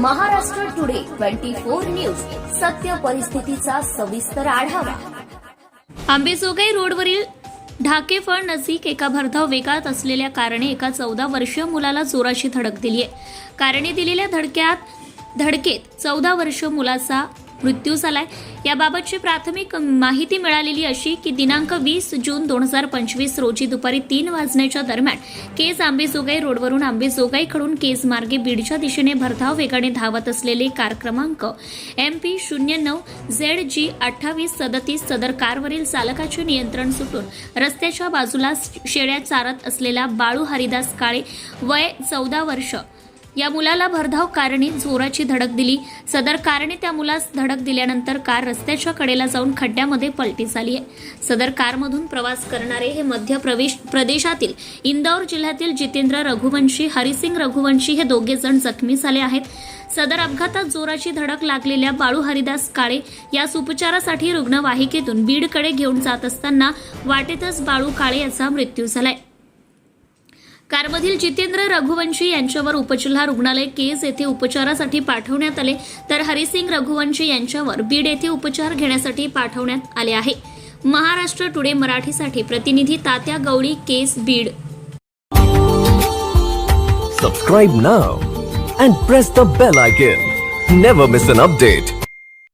Maharashtra today twenty four news. सत्य परिस्थितीचा सविस्तर आढावा. आंबेजोगाई रोडवरील ढाकेफळ नजीक एका भरधाव वेगात असलेल्या कारणे एका चौदा वर्षीय मुलाला जोराची धडक दिली आहे कारने दिलेल्या धडक्यात धडकेत चौदा वर्ष मुलाचा मृत्यू झालाय. याबाबतची प्राथमिक माहिती मिळालेली अशी की दिनांक वीस जून दोन हजार पंचवीस रोजी दुपारी तीन वाजण्याच्या दरम्यान केज आंबेजोगाई रोडवरून आंबेजोगाईकडून केज मार्गे बीडच्या दिशेने भरधाव वेगाने धावत असलेले कार क्रमांक एम पी शून्य नऊ झेड जी अठ्ठावीस सदतीस सदर कारवरील चालकाचे नियंत्रण सुटून रस्त्याच्या बाजूला शेळ्या चारत असलेला बाळू हरिदास काळे वय चौदा वर्ष या मुलाला भरधाव कारने जोराची धडक दिली. सदर कारने त्या मुलास धडक दिल्यानंतर कार रस्त्याच्या कडेला जाऊन खड्ड्यामध्ये पलटी झाली आहे. सदर कारमधून प्रवास करणारे हे मध्य प्रवेश प्रदेशातील इंदौर जिल्ह्यातील जितेंद्र रघुवंशी हरिसिंग रघुवंशी हे दोघे जण जखमी झाले आहेत. सदर अपघातात जोराची धडक लागलेल्या बाळू हरिदास काळे यास उपचारासाठी रुग्णवाहिकेतून बीडकडे घेऊन जात असताना वाटेतच बाळू काळे याचा मृत्यू झालाय. कारमधील जितेंद्र रघुवंशी यांच्यावर उपजिल्हा रुग्णालय केज येथे उपचारासाठी पाठवण्यात आले. तर हरिसिंग रघुवंशी यांच्यावर बीड येथे उपचार घेण्यासाठी पाठवण्यात आले आहे. महाराष्ट्र टुडे मराठीसाठी प्रतिनिधी तात्या गवळी केस Beed. Subscribe now and press the bell icon never miss an update